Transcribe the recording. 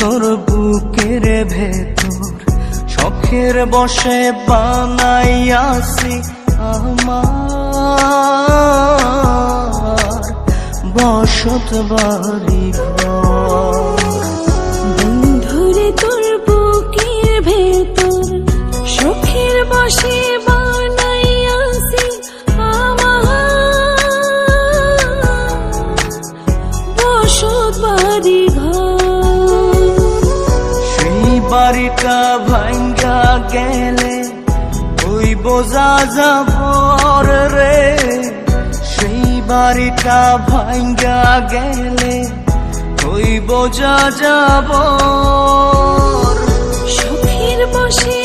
তোর বুকের ভেতর, শখের বসে বানাইয়াছি আমার। বসত বাড়ি বন্ধুরে তোর বুকের ভেতর সুখের বসে বাড়িটা ভাঙ্গা গেলে ওই বোঝা যাব রে। সেই বাড়িটা ভাঙ্গা গেলে ওই বোঝা যাব। সুখের বসে